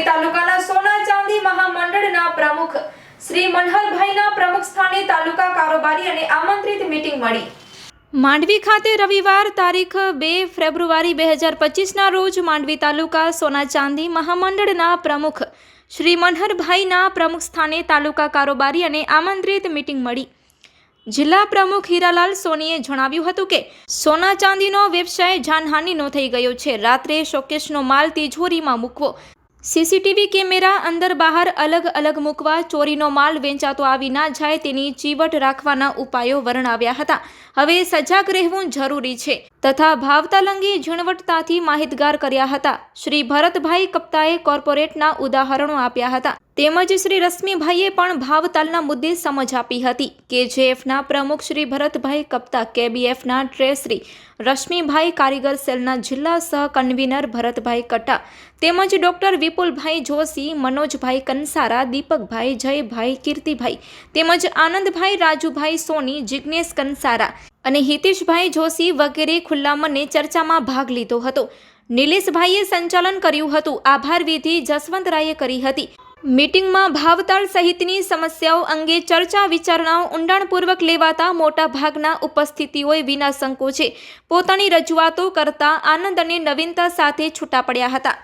માંડવી તાલુકાના સોના ચાંદી મહામંડળના પ્રમુખ શ્રી મનહરભાઈના પ્રમુખ સ્થાને તાલુકા કારોબારી અને આમંત્રિત મીટિંગ મળી. માંડવી ખાતે રવિવાર તારીખ બે ફેબ્રુઆરી બે હજાર પચીસના રોજ માંડવી તાલુકા સોના ચાંદી મહામંડળના પ્રમુખ શ્રી મનહરભાઈના પ્રમુખ સ્થાને તાલુકા કારોબારી અને આમંત્રિત મીટિંગ મળી. જિલ્લા પ્રમુખ હીરાલાલ સોનીએ જણાવ્યું હતું કે, સોના ચાંદીનો વ્યવસાય જાનહાનિનો થઈ ગયો છે. રાત્રે શોકેશનો માલ તિજોરીમાં મૂકવો. સીસીટીવી કેમેરા અંદર બહાર અલગ અલગ મૂકવા ચોરીનો માલ વેચાતો આવી ના જાય તેની ચીવટ રાખવાના ઉપાયો વર્ણવ્યા હતા. હવે સજાગ રહેવું જરૂરી છે તથા ભાવતાલંગી ઝીણવટતાથી માહિતગાર કર્યા હતા. શ્રી ભરતભાઈ કપ્તાએ કોર્પોરેટના ઉદાહરણો આપ્યા હતા. તેમજ શ્રી રશ્મિભાઈએ પણ ભાવતાલના મુદ્દે સમજ આપી હતી. કેજેએફના પ્રમુખ શ્રી ભરતભાઈ કપ્તા, કેબીએફના ટ્રેસરી, રશ્મિભાઈ કારીગર સેલના જિલ્લા સહ કન્વીનર ભરતભાઈ કટા, તેમજ ડોક્ટર વિપુલભાઈ જોશી, મનોજભાઈ કંસારા દીપકભાઈ જયભાઈ, કીર્તિભાઈ, તેમજ આનંદભાઈ રાજુભાઈ સોની જિજ્ઞેશ કંસારા અને હિતેશભાઈ જોશી વગેરે ખુલ્લા મને ચર્ચામાં ભાગ લીધો હતો. નિલેશભાઈએ સંચાલન કર્યું હતું. આભાર વિધિ જસવંતરાયે કરી હતી. મીટિંગમાં ભાવતાળ સહિતની સમસ્યાઓ અંગે ચર્ચા વિચારણાઓ ઊંડાણપૂર્વક લેવાતા મોટા ભાગના ઉપસ્થિતિઓએ વિના સંકોચે પોતાની રજૂઆતો કરતા આનંદ અને નવીનતા સાથે છૂટા પડ્યા હતા.